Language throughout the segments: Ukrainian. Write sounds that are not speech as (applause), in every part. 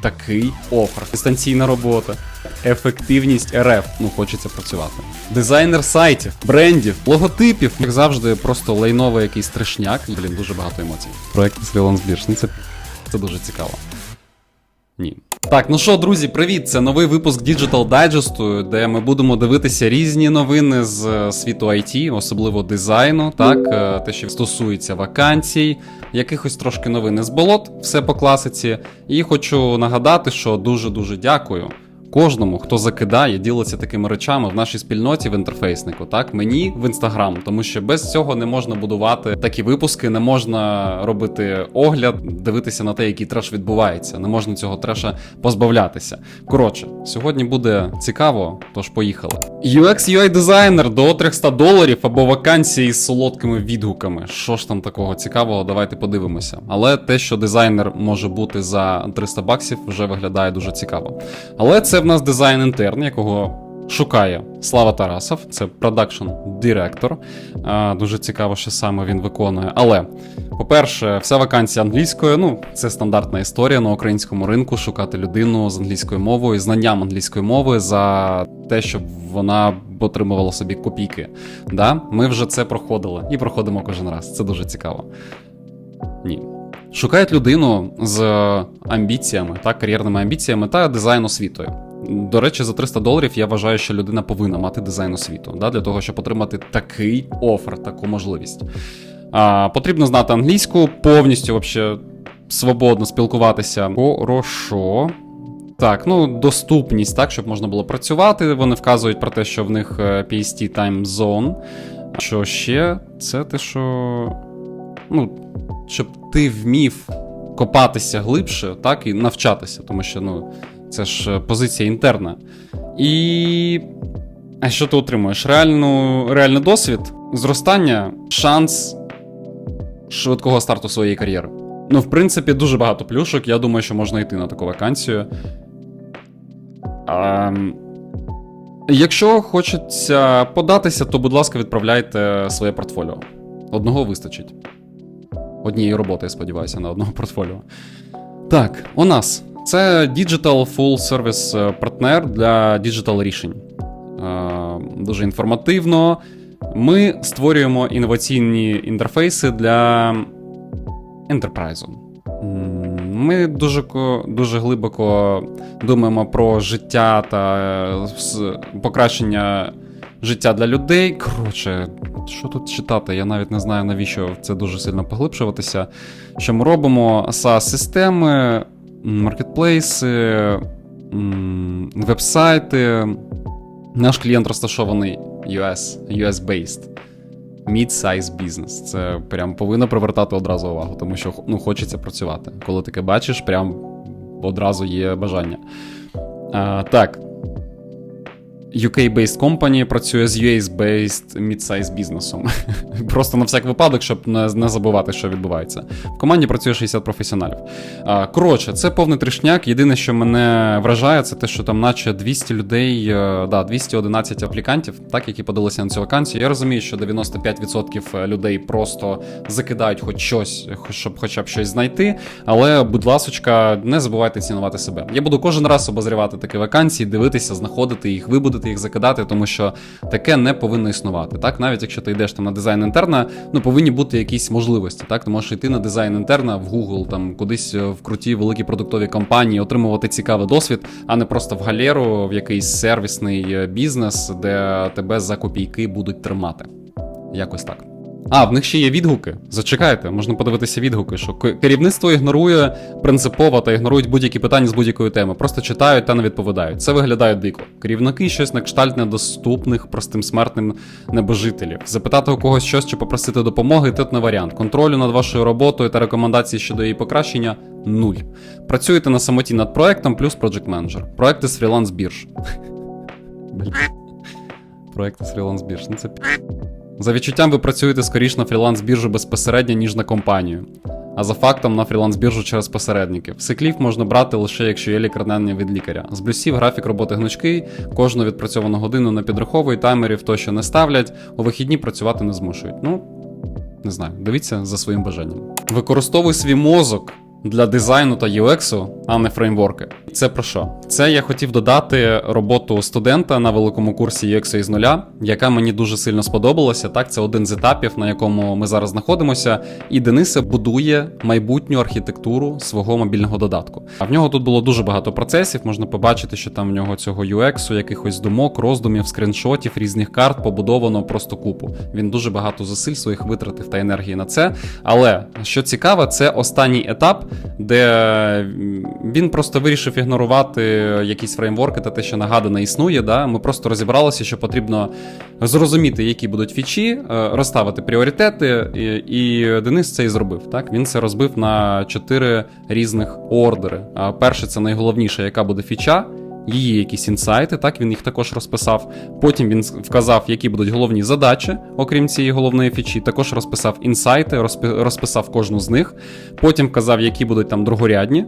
такий офер. Дистанційна робота, ефективність РФ. Ну, хочеться працювати. Дизайнер сайтів, брендів, логотипів. Як завжди, просто лайновий якийсь трешняк. Блін, дуже багато емоцій. Проект Бірж. Ну, це, це дуже цікаво. Ні. Так, ну що, друзі, привіт! Це новий випуск Digital Digest, де ми будемо дивитися різні новини з е, світу IT, особливо дизайну, так, е, те, що стосується вакансій, якихось трошки новин з болот, все по класиці. І хочу нагадати, що дуже-дуже дякую. Кожному, хто закидає, ділиться такими речами в нашій спільноті в інтерфейснику, так мені в інстаграм, тому що без цього не можна будувати такі випуски, не можна робити огляд, дивитися на те, який треш відбувається. Не можна цього треша позбавлятися. Коротше, сьогодні буде цікаво, тож поїхали. UX UI дизайнер до 300 доларів або вакансії з солодкими відгуками. Що ж там такого цікавого? Давайте подивимося. Але те, що дизайнер може бути за 300 баксів, вже виглядає дуже цікаво. Але це в нас дизайн інтерн, якого шукає Слава Тарасов, це продакшн директор. Дуже цікаво, що саме він виконує. Але, по-перше, вся вакансія англійською. Ну, це стандартна історія на українському ринку шукати людину з англійською мовою, знанням англійської мови за те, щоб вона отримувала собі копійки. Да? Ми вже це проходили і проходимо кожен раз. Це дуже цікаво. Ні. Шукають людину з амбіціями, так, кар'єрними амбіціями та дизайн освітою. До речі, за 300 доларів я вважаю, що людина повинна мати дизайн освіту, да, для того, щоб отримати такий офер, таку можливість. А, Потрібно знати англійську, повністю вообще, свободно спілкуватися. Хорошо. Так, ну доступність, так, щоб можна було працювати. Вони вказують про те, що в них е, PST Time Zone. Що ще? Це те, що. Ну, щоб ти вмів копатися глибше, так, і навчатися, тому що, ну, це ж е, позиція інтерна. І. А що ти отримуєш? Реальну, реальний досвід, зростання, шанс швидкого старту своєї кар'єри. Ну, в принципі, дуже багато плюшок. Я думаю, що можна йти на таку вакансію. А, якщо хочеться податися, то, будь ласка, відправляйте своє портфоліо. Одного вистачить. Однієї роботи, я сподіваюся, на одного (laughs) портфоліо. Так, у нас це Digital Full Service партнер для діджитал рішень. Е, Дуже інформативно. Ми створюємо інноваційні інтерфейси для ентерпрайзу. Ми дуже, дуже глибоко думаємо про життя та е, покращення життя для людей. Коротше, що тут читати? Я навіть не знаю, навіщо це дуже сильно поглибшуватися. Що ми робимо? SaaS-системи, маркетплейси, вебсайти. Наш клієнт розташований US, US-based. Mid-size бізнес. Це прям повинно привертати одразу увагу, тому що ну, хочеться працювати. Коли таке бачиш, прям одразу є бажання. А, так. UK-based company працює з US-based mid-size бізнесом. (laughs) Просто на всяк випадок, щоб не, не забувати, що відбувається. В команді працює 60 професіоналів. А, коротше, це повний тришняк. Єдине, що мене вражає, це те, що там, наче 200 людей, е, да, 211 аплікантів, так, які подалися на цю вакансію. Я розумію, що 95% людей просто закидають хоч щось, щоб хоча б щось знайти. Але, будь ласочка, не забувайте цінувати себе. Я буду кожен раз обозрівати такі вакансії, дивитися, знаходити їх, ви будете їх закидати, тому що таке не повинно існувати. Так, навіть якщо ти йдеш там на дизайн інтерна, ну повинні бути якісь можливості. Так, ти можеш йти на дизайн інтерна в Google, там кудись е, в круті великі продуктові компанії, отримувати цікавий досвід, а не просто в галеру, в якийсь сервісний е, бізнес, де тебе за копійки будуть тримати. Якось так. А, в них ще є відгуки. Зачекайте, можна подивитися відгуки, що керівництво ігнорує принципово та ігнорують будь-які питання з будь-якої теми. Просто читають та не відповідають. Це виглядає дико. Керівники щось на кшталт недоступних простим смертним небожителів. Запитати у когось щось чи попросити допомоги тут не варіант. Контролю над вашою роботою та рекомендації щодо її покращення нуль. Працюєте на самоті над проектом плюс Project Manager. Проекти з фріланс бірж. (laughs) Проекти з фріланс бірж. Ну це за відчуттям ви працюєте скоріш на фріланс-біржу безпосередньо, ніж на компанію. А за фактом на фріланс-біржу через посередників. Сиклів можна брати лише якщо є лікарнення від лікаря. З блюсів графік роботи гнучкий, кожну відпрацьовану годину не підраховують, таймерів тощо не ставлять, у вихідні працювати не змушують. Ну, не знаю, дивіться за своїм бажанням. Використовуй свій мозок для дизайну та UX, а не фреймворки. Це про що? Це я хотів додати роботу студента на великому курсі UX із нуля, яка мені дуже сильно сподобалася. Так, це один з етапів, на якому ми зараз знаходимося. І Денисе будує майбутню архітектуру свого мобільного додатку. А в нього тут було дуже багато процесів. Можна побачити, що там в нього цього UX, якихось думок, роздумів, скріншотів, різних карт побудовано просто купу. Він дуже багато зусиль своїх витратив та енергії на це. Але що цікаво, це останній етап, де він просто вирішив ігнорувати якісь фреймворки та те, що нагадано існує. Да? Ми просто розібралися, що потрібно зрозуміти, які будуть фічі, е, розставити пріоритети, і, Денис це і зробив. Так? Він це розбив на чотири різних ордери. Перше, це найголовніше, яка буде фіча. Її якісь інсайти, так він їх також розписав. Потім він вказав, які будуть головні задачі, окрім цієї головної фічі. Також розписав інсайти, розпи- розписав кожну з них. Потім вказав, які будуть там другорядні,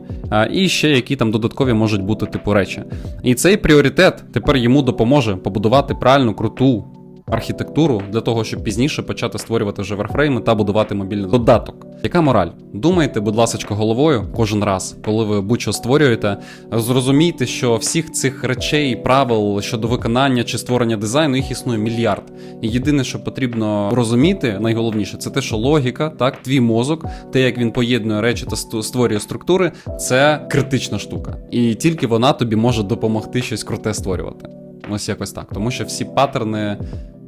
і ще які там додаткові можуть бути типу речі. І цей пріоритет тепер йому допоможе побудувати правильну круту архітектуру для того, щоб пізніше почати створювати вже верфрейми та будувати мобільний додаток. Яка мораль? Думайте, будь ласка, головою кожен раз, коли ви будь-що створюєте, зрозумійте, що всіх цих речей, правил щодо виконання чи створення дизайну, їх існує мільярд. І єдине, що потрібно розуміти, найголовніше, це те, що логіка, так, твій мозок, те, як він поєднує речі та створює структури, це критична штука. І тільки вона тобі може допомогти щось круте створювати. Ось якось так. Тому що всі паттерни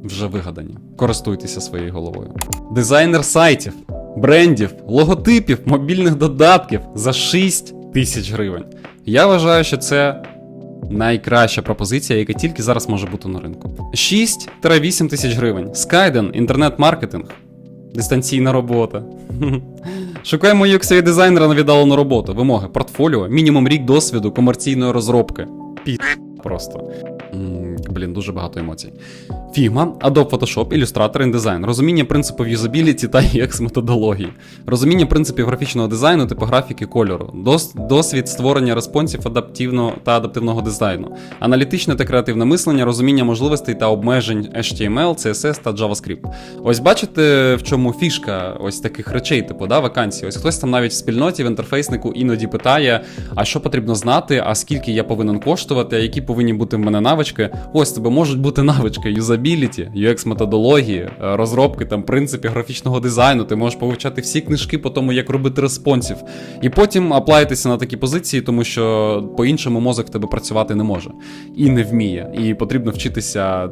вже вигадані. Користуйтеся своєю головою. Дизайнер сайтів, брендів, логотипів, мобільних додатків за 6 тисяч гривень. Я вважаю, що це найкраща пропозиція, яка тільки зараз може бути на ринку. 6-8 тисяч гривень. Skyden, інтернет-маркетинг, дистанційна робота. (laughs) Шукаємо UX дизайнера на віддалену роботу. Вимоги, портфоліо, мінімум рік досвіду комерційної розробки. Пі просто. mm. Блін, дуже багато емоцій. Figma, Adobe Photoshop, Illustrator, InDesign, розуміння принципів юзабіліті та UX методології, розуміння принципів графічного дизайну, типографіки кольору, дос- досвід створення респонсів адаптивного та адаптивного дизайну, аналітичне та креативне мислення, розуміння можливостей та обмежень HTML, CSS та JavaScript. Ось бачите, в чому фішка ось таких речей, типу, да, вакансій. Ось хтось там навіть в спільноті в інтерфейснику іноді питає, а що потрібно знати, а скільки я повинен коштувати, а які повинні бути в мене навички. Ось тебе можуть бути навички юзабіліті, UX методології, е, розробки там принципів графічного дизайну. Ти можеш повивчати всі книжки по тому, як робити респонсів. І потім аплаїтися на такі позиції, тому що по-іншому мозок в тебе працювати не може і не вміє. І потрібно вчитися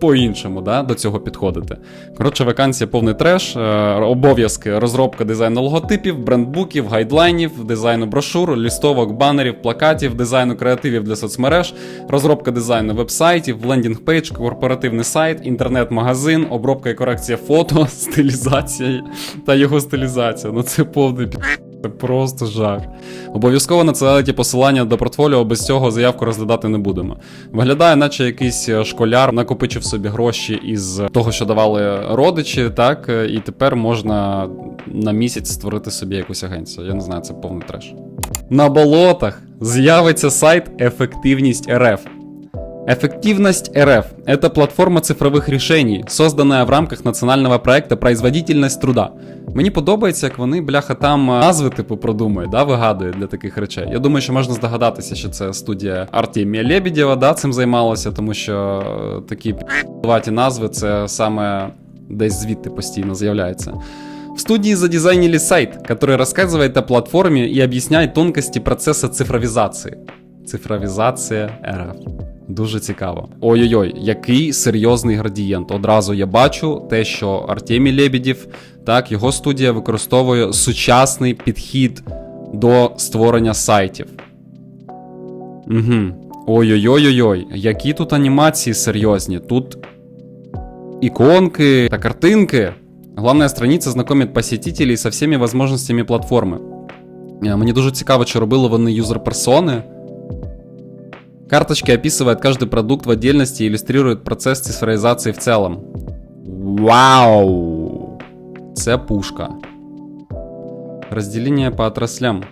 по-іншому да, до цього підходити. Коротше, вакансія повний треш, е, обов'язки, розробка дизайну логотипів, брендбуків, гайдлайнів, дизайну брошур, лістовок, банерів, плакатів, дизайну креативів для соцмереж, розробка дизайну вебсайтів, лендінг-пейдж, корпоративний сайт, інтернет-магазин, обробка і корекція фото, (laughs) стилізація та його стилізація. Ну це повний пі***. Це просто жах. Обов'язково надсилайте посилання до портфоліо, без цього заявку розглядати не будемо. Виглядає, наче якийсь е, школяр накопичив собі гроші із того, що давали родичі, так, е, і тепер можна на місяць створити собі якусь агенцію. Я не знаю, це повний треш. На болотах з'явиться сайт Ефективність РФ. Эффективность РФ – это платформа цифрових решений, созданная в рамках національного проекта «Производительность труда». Мені подобається, як вони, бляха, там е, назви типу продумують, да, вигадують для таких речей. Я думаю, що можна здогадатися, що це студія Артемія Лебедєва, да, цим займалася, тому що е, такі пі***ваті назви це саме десь звідти постійно з'являється. В студии задизайнили сайт, который рассказывает о платформе и объясняет тонкости процесса цифровизации. Цифровізація РФ. Дуже цікаво. Ой-ой-ой, який серйозний градієнт. Одразу я бачу те, що Артемій Лебедєв, так, його студія використовує сучасний підхід до створення сайтів. Угу. Ой-ой-ой-ой, які тут анімації серйозні. Тут иконки та картинки. Главная страниця знакомить посетителей со всеми возможностями платформи. Е, Мені дуже цікаво, чи робили вони юзер-персони. Карточки описывают каждый продукт в отдельности и иллюстрируют процесс цифровизации в целом. Вау! Це пушка. Разделение по отраслям.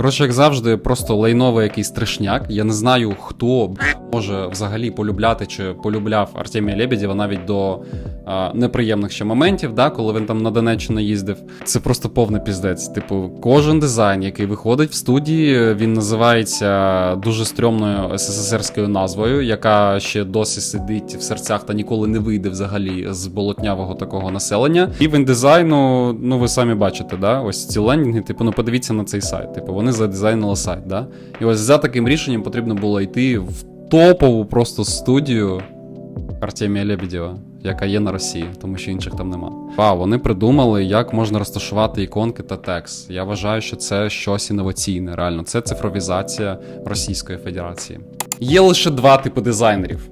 Коротше, як завжди, просто лайновий якийсь трешняк. Я не знаю, хто може взагалі полюбляти чи полюбляв Артемія Лебедєва навіть до а, неприємних ще моментів, да, коли він там на Донеччину їздив. Це просто повний піздець. Типу, кожен дизайн, який виходить в студії, він називається дуже стрьомною СССРською назвою, яка ще досі сидить в серцях та ніколи не вийде взагалі з болотнявого такого населення. Рівень дизайну, ну ви самі бачите, да? ось ці лендінги, типу, ну подивіться на цей сайт. Типу, вони задизайнили сайт, да? І ось за таким рішенням потрібно було йти в топову просто студію Артемія Лебедєва, яка є на Росії, тому що інших там нема. Вау, вони придумали, як можна розташувати іконки та текст. Я вважаю, що це щось інноваційне, реально. Це цифровізація Російської Федерації. Є лише два типи дизайнерів.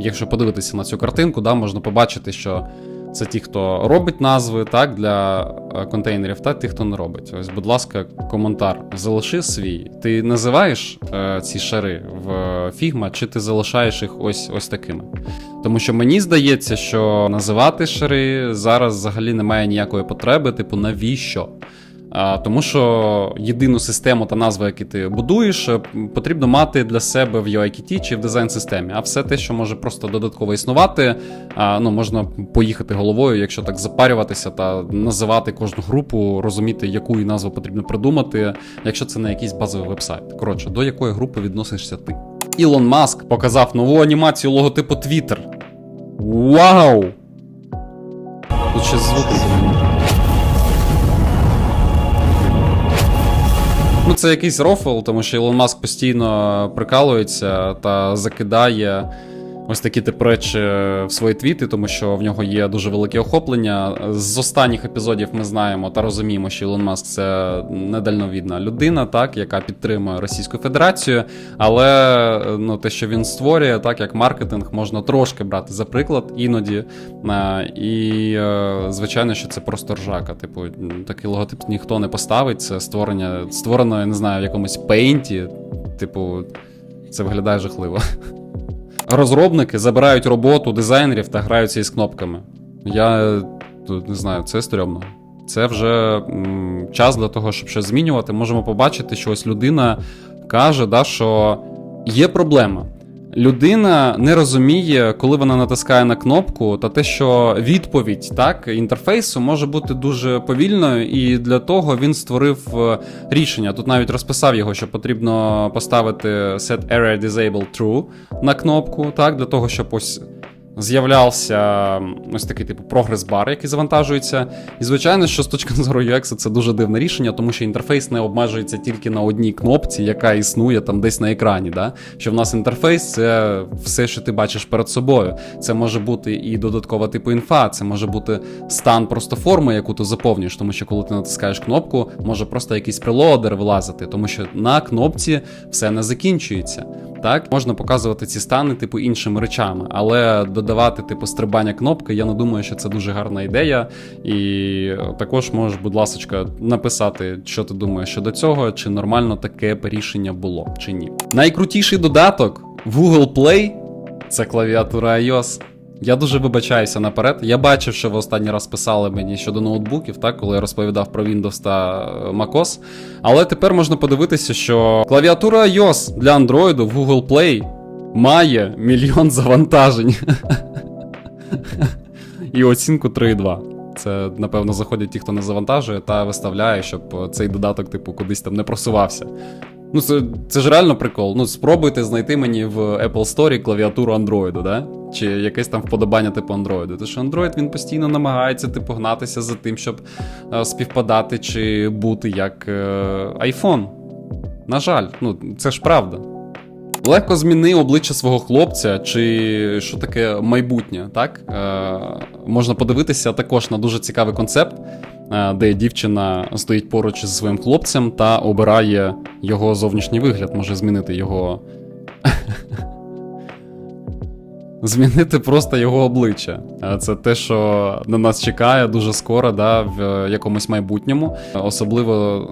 Якщо подивитися на цю картинку, да, можна побачити, що це ті, хто робить назви так, для е, контейнерів, та ті, хто не робить. Ось, будь ласка, коментар. Залиши свій. Ти називаєш е, ці шари в Figma, чи ти залишаєш їх ось ось такими? Тому що мені здається, що називати шари зараз взагалі немає ніякої потреби, типу, навіщо? Тому що єдину систему та назву, які ти будуєш, е, потрібно мати для себе в UIKit чи в дизайн-системі. А все те, що може просто додатково існувати, ну можна поїхати головою, якщо так запарюватися та називати кожну групу, розуміти, яку назву потрібно придумати, якщо це не якийсь базовий вебсайт. Коротше, до якої групи відносишся ти? Ілон Маск показав нову анімацію логотипу Twitter. Вау! Тут ще звуки Ну, це якийсь рофл, тому що Ілон Маск постійно прикалується та закидає ось такі тип речі в свої твіти, тому що в нього є дуже велике охоплення. З останніх епізодів ми знаємо та розуміємо, що Ілон Маск це недальновідна людина, так, яка підтримує Російську Федерацію. Але ну, те, що він створює, так як маркетинг, можна трошки брати за приклад іноді. Е, І е, звичайно, що це просто ржака. Типу, такий логотип ніхто не поставить. Це створення створено, я не знаю, в якомусь пейнті. Типу, це виглядає жахливо. (laughs) Розробники забирають роботу дизайнерів та граються із кнопками. Я тут не знаю, це стрьомно. Це вже м, час для того, щоб щось змінювати. Можемо побачити, що ось людина каже, да, що є проблема. Людина не розуміє, коли вона натискає на кнопку, та те, що відповідь так, інтерфейсу може бути дуже повільною, і для того він створив е, рішення. Тут навіть розписав його, що потрібно поставити set error disable true на кнопку, так, для того, щоб ось з'являвся ось такий типу прогрес-бар, який завантажується. І звичайно, що з точки зору UX це дуже дивне рішення, тому що інтерфейс не обмежується тільки на одній кнопці, яка існує там десь на екрані. Да? Що в нас інтерфейс це все, що ти бачиш перед собою. Це може бути і додаткова типу інфа, це може бути стан просто форми, яку ти заповнюєш, тому що коли ти натискаєш кнопку, може просто якийсь прелодер вилазити, тому що на кнопці все не закінчується. Так, можна показувати ці стани, типу, іншими речами, але додавати, типу, стрибання кнопки, я не думаю, що це дуже гарна ідея. І також можеш, будь ласка, написати, що ти думаєш щодо цього, чи нормально таке рішення було, чи ні. Найкрутіший додаток в Google Play це клавіатура iOS. Я дуже вибачаюся наперед. Я бачив, що ви останній раз писали мені щодо ноутбуків, так, коли я розповідав про Windows та е, macOS. Але тепер можна подивитися, що клавіатура iOS для Android в Google Play має мільйон завантажень. І оцінку 3,2. Це, напевно, заходять ті, хто не завантажує, та виставляє, щоб цей додаток, типу, кудись там не просувався. Ну, це, це ж реально прикол. Ну, спробуйте знайти мені в Apple Store клавіатуру Android, да? Чи якесь там вподобання типу Android. Тому що Android він постійно намагається типу гнатися за тим, щоб е, співпадати чи бути як е, iPhone. На жаль, ну це ж правда. Легко зміни обличчя свого хлопця, чи що таке майбутнє, так? Е, можна подивитися також на дуже цікавий концепт, е, де дівчина стоїть поруч зі своїм хлопцем та обирає його зовнішній вигляд, може змінити його. (laughs) Змінити просто його обличчя. Е, Це те, що на нас чекає дуже скоро, да, в якомусь майбутньому. Особливо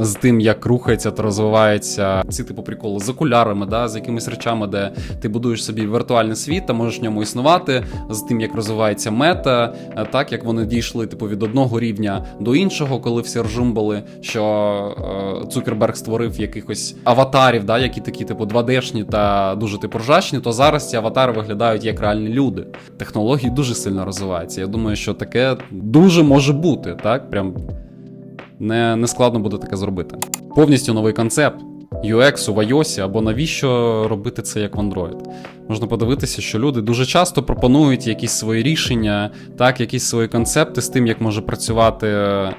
з тим, як рухається та розвивається ці типу приколи з окулярами, да, з якимись речами, де ти будуєш собі віртуальний світ та можеш в ньому існувати, з тим, як розвивається мета, е, так як вони дійшли типу від одного рівня до іншого, коли всі ржумбали, що е, Цукерберг створив якихось аватарів, да, які такі, типу, 2D-шні та дуже типу ржачні, то зараз ці аватари виглядають як реальні люди. Технології дуже сильно розвиваються. Я думаю, що таке дуже може бути, так? Прям не, не складно буде таке зробити. Повністю новий концепт. UX у iOS, або навіщо робити це як в Android? Можна подивитися, що люди дуже часто пропонують якісь свої рішення, так, якісь свої концепти з тим, як може працювати е,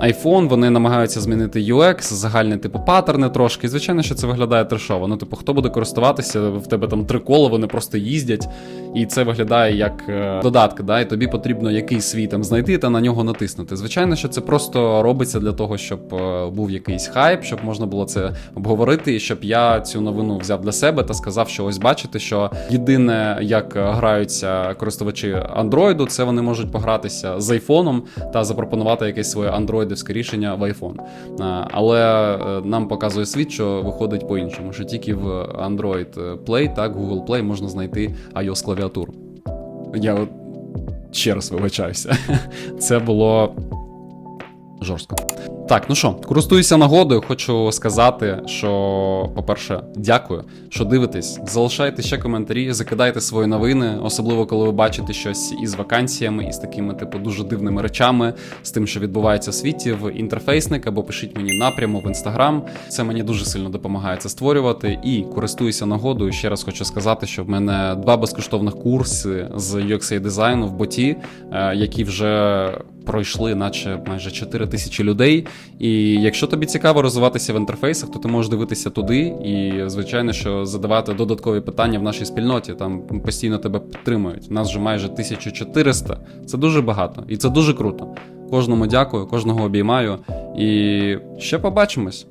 iPhone. Вони намагаються змінити UX, загальні типу паттерни трошки. І звичайно, що це виглядає трешово. Ну, типу, хто буде користуватися, в тебе там три кола, вони просто їздять, і це виглядає як е, додатки, да, і тобі потрібно якийсь свій там знайти та на нього натиснути. Звичайно, що це просто робиться для того, щоб е, був якийсь хайп, щоб можна було це обговорити, і щоб я цю новину взяв для себе та сказав, що ось бачите, що єдине, як граються користувачі Android, це вони можуть погратися з айфоном та запропонувати якесь своє андроїдівське рішення в iPhone. Але е, нам показує світ, що виходить по-іншому, що тільки в Android Play, так, Google Play можна знайти iOS клавіатуру. Я от ще раз вибачаюся. (laughs) Це було жорстко. Так, ну що, користуюся нагодою, хочу сказати, що, по-перше, дякую, що дивитесь. Залишайте ще коментарі, закидайте свої новини, особливо коли ви бачите щось із вакансіями, із такими, типу, дуже дивними речами, з тим, що відбувається в світі, в інтерфейсник, або пишіть мені напряму в інстаграм. Це мені дуже сильно допомагає це створювати. І користуюся нагодою. Ще раз хочу сказати, що в мене два безкоштовних курси з UX дизайну в боті, е, які вже пройшли, наче майже 4 тисячі людей. І якщо тобі цікаво розвиватися в інтерфейсах, то ти можеш дивитися туди і, звичайно, що задавати додаткові питання в нашій спільноті. Там постійно тебе підтримують. Нас вже майже 1400. Це дуже багато, і це дуже круто. Кожному дякую, кожного обіймаю. І ще побачимось.